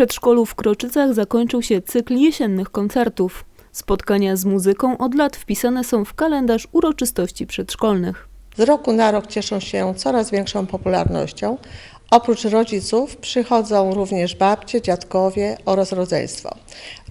przedszkolu w Kroczycach zakończył się cykl jesiennych koncertów. Spotkania z muzyką od lat wpisane są w kalendarz uroczystości przedszkolnych. Z roku na rok cieszą się coraz większą popularnością. Oprócz rodziców przychodzą również babcie, dziadkowie oraz rodzeństwo.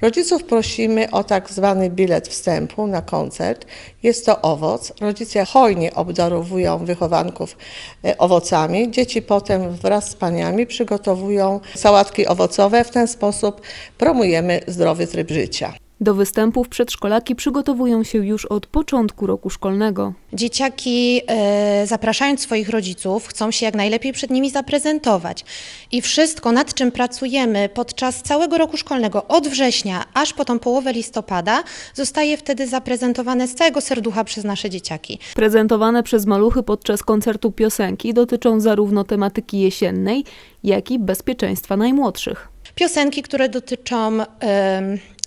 Rodziców prosimy o tak zwany bilet wstępu na koncert. Jest to owoc. Rodzice hojnie obdarowują wychowanków e, owocami. Dzieci potem wraz z paniami przygotowują sałatki owocowe. W ten sposób promujemy zdrowy tryb życia. Do występów przedszkolaki przygotowują się już od początku roku szkolnego. Dzieciaki, e, zapraszając swoich rodziców, chcą się jak najlepiej przed nimi zaprezentować. I wszystko, nad czym pracujemy podczas całego roku szkolnego, od września aż po tą połowę listopada, zostaje wtedy zaprezentowane z całego serducha przez nasze dzieciaki. Prezentowane przez maluchy podczas koncertu piosenki dotyczą zarówno tematyki jesiennej, jak i bezpieczeństwa najmłodszych. Piosenki, które dotyczą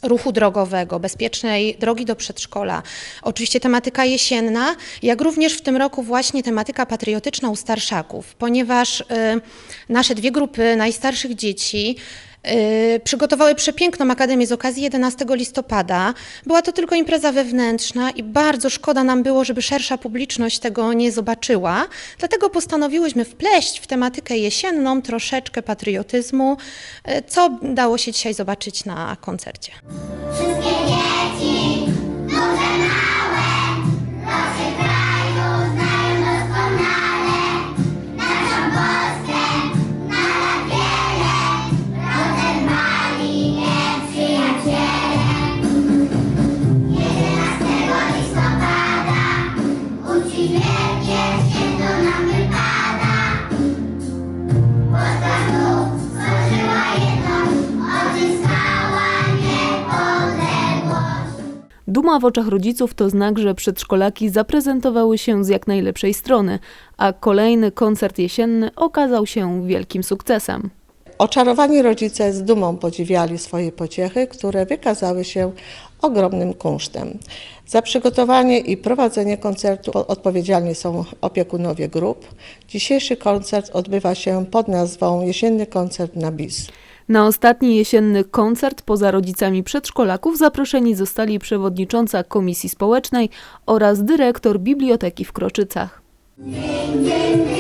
ruchu drogowego, bezpiecznej drogi do przedszkola. Oczywiście tematyka jesienna, jak również w tym roku właśnie tematyka patriotyczna u starszaków, ponieważ y, nasze dwie grupy najstarszych dzieci przygotowały przepiękną akademię z okazji 11 listopada. Była to tylko impreza wewnętrzna i bardzo szkoda nam było, żeby szersza publiczność tego nie zobaczyła. Dlatego postanowiłyśmy wpleść w tematykę jesienną troszeczkę patriotyzmu, y, co dało się dzisiaj zobaczyć na koncercie. Wszystkie Duma w oczach rodziców to znak, że przedszkolaki zaprezentowały się z jak najlepszej strony, a kolejny koncert jesienny okazał się wielkim sukcesem. Oczarowani rodzice z dumą podziwiali swoje pociechy, które wykazały się ogromnym kunsztem. Za przygotowanie i prowadzenie koncertu odpowiedzialni są opiekunowie grup. Dzisiejszy koncert odbywa się pod nazwą Jesienny Koncert na BIS. Na ostatni jesienny koncert poza rodzicami przedszkolaków zaproszeni zostali przewodnicząca Komisji Społecznej oraz dyrektor Biblioteki w Kroczycach. Dym, dym, dym,